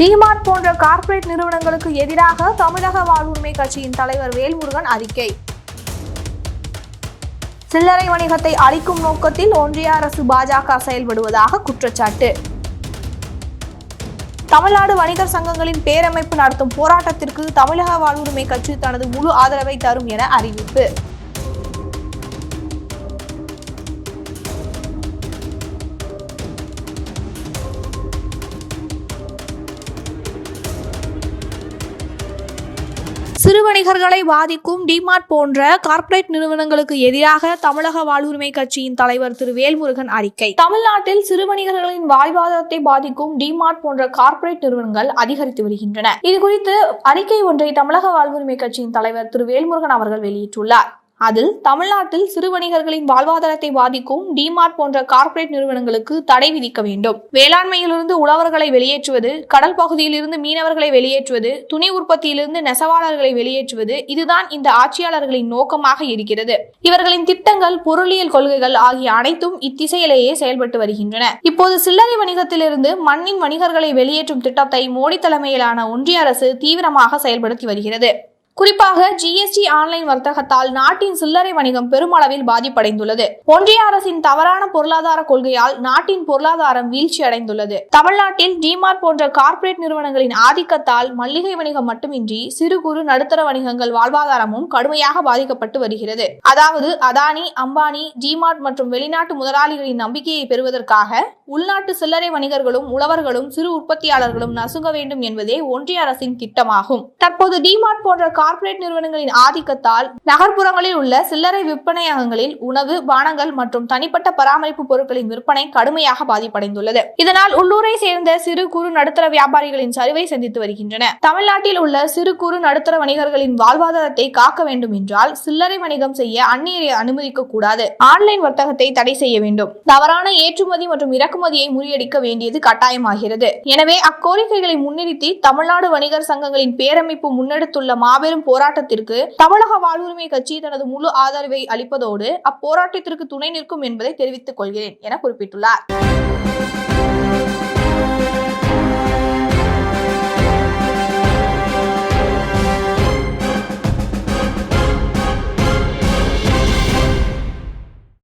DMart போன்ற corporate நிறுவனங்களுக்கு எதிராக தமிழக வாழ்வுரிமை கட்சியின் தலைவர் வேல்முருகன் அறிக்கை. சில்லறை வணிகத்தை அழிக்கும் நோக்கத்தில் ஒன்றிய அரசு பாஜக செயல்படுவதாக குற்றச்சாட்டு. தமிழ்நாடு வணிகர் சங்கங்களின் பேரமைப்பு நடத்தும் போராட்டத்திற்கு தமிழக வாழ்வுரிமை கட்சி தனது முழு ஆதரவை தரும் என அறிவிப்பு. சிறு வணிகர்களை பாதிக்கும் டிமார்ட் போன்ற கார்ப்பரேட் நிறுவனங்களுக்கு எதிராக தமிழக வாழ்வுரிமை கட்சியின் தலைவர் திரு வேல்முருகன் அறிக்கை. தமிழ்நாட்டில் சிறு வணிகர்களின் வாழ்வாதாரத்தை பாதிக்கும் டிமார்ட் போன்ற கார்ப்பரேட் நிறுவனங்கள் அதிகரித்து வருகின்றன. இது குறித்து அறிக்கை ஒன்றை தமிழக வாழ்வுரிமை கட்சியின் தலைவர் திரு வேல்முருகன் அவர்கள் வெளியிட்டுள்ளார். அதில் தமிழ்நாட்டில் சிறு வணிகர்களின் வாழ்வாதாரத்தை பாதிக்கும் டிமார்ட் போன்ற கார்ப்பரேட் நிறுவனங்களுக்கு தடை விதிக்க வேண்டும். வேளாண்மையிலிருந்து உழவர்களை வெளியேற்றுவது கடல் பகுதியிலிருந்து மீனவர்களை வெளியேற்றுவது துணி உற்பத்தியிலிருந்து நெசவாளர்களை வெளியேற்றுவது இதுதான் இந்த ஆட்சியாளர்களின் நோக்கமாக இருக்கிறது. இவர்களின் திட்டங்கள் பொருளியல் கொள்கைகள் ஆகிய அனைத்தும் இத்திசையிலேயே செயல்பட்டு வருகின்றன. இப்போது சில்லறை வணிகத்திலிருந்து மண்ணின் வணிகர்களை வெளியேற்றும் திட்டத்தை மோடி தலைமையிலான ஒன்றிய அரசு தீவிரமாக செயல்படுத்தி வருகிறது. குறிப்பாக ஜிஎஸ்டி ஆன்லைன் வர்த்தகத்தால் நாட்டின் சில்லறை வணிகம் பெருமளவில் பாதிப்படைந்துள்ளது. ஒன்றிய அரசின் தவறான பொருளாதார கொள்கையால் நாட்டின் பொருளாதாரம் வீழ்ச்சி அடைந்துள்ளது தமிழ்நாட்டில் டிமார்ட் போன்ற கார்ப்பரேட் நிறுவனங்களின் ஆதிக்கத்தால் மல்லிகை வணிகம் மட்டுமின்றி சிறு குறு நடுத்தர வணிகங்கள் வாழ்வாதாரமும் கடுமையாக பாதிக்கப்பட்டு வருகிறது. அதாவது அதானி அம்பானி டிமார்ட் மற்றும் வெளிநாட்டு முதலாளிகளின் நம்பிக்கையை பெறுவதற்காக உள்நாட்டு சில்லறை வணிகர்களும் உழவர்களும் சிறு உற்பத்தியாளர்களும் நசுங்க வேண்டும் என்பதே ஒன்றிய அரசின் திட்டமாகும். தற்போது டிமார்ட் போன்ற கார்ப்பரேட் நிறுவனங்களின் ஆதிக்கத்தால் நகர்ப்புறங்களில் உள்ள சில்லறை விற்பனையகங்களில் உணவு பானங்கள் மற்றும் தனிப்பட்ட பராமரிப்பு பொருட்களின் விற்பனை கடுமையாக பாதிப்படைந்துள்ளது. இதனால் உள்ளூரை சேர்ந்த சிறு குறு நடுத்தர வியாபாரிகளின் சரிவை சந்தித்து வருகின்றன. தமிழ்நாட்டில் உள்ள சிறு குறு நடுத்தர வணிகர்களின் வாழ்வாதாரத்தை காக்க வேண்டும் என்றால் சில்லறை வணிகம் செய்ய அந்நியரை அனுமதிக்க கூடாது. ஆன்லைன் வர்த்தகத்தை தடை செய்ய வேண்டும். தவறான ஏற்றுமதி மற்றும் இறக்குமதியை முறியடிக்க வேண்டியது கட்டாயமாகிறது. எனவே அக்கோரிக்கைகளை முன்னிறுத்தி தமிழ்நாடு வணிகர் சங்கங்களின் பேரமைப்பு முன்னெடுத்துள்ள மாபெரும் போராட்டத்திற்கு தமிழக வாழ்வுரிமை கட்சி தனது முழு ஆதரவை அளிப்பதோடு அப்போராட்டத்திற்கு துணை நிற்கும் என்பதை தெரிவித்துக் கொள்கிறேன் என குறிப்பிட்டுள்ளார்.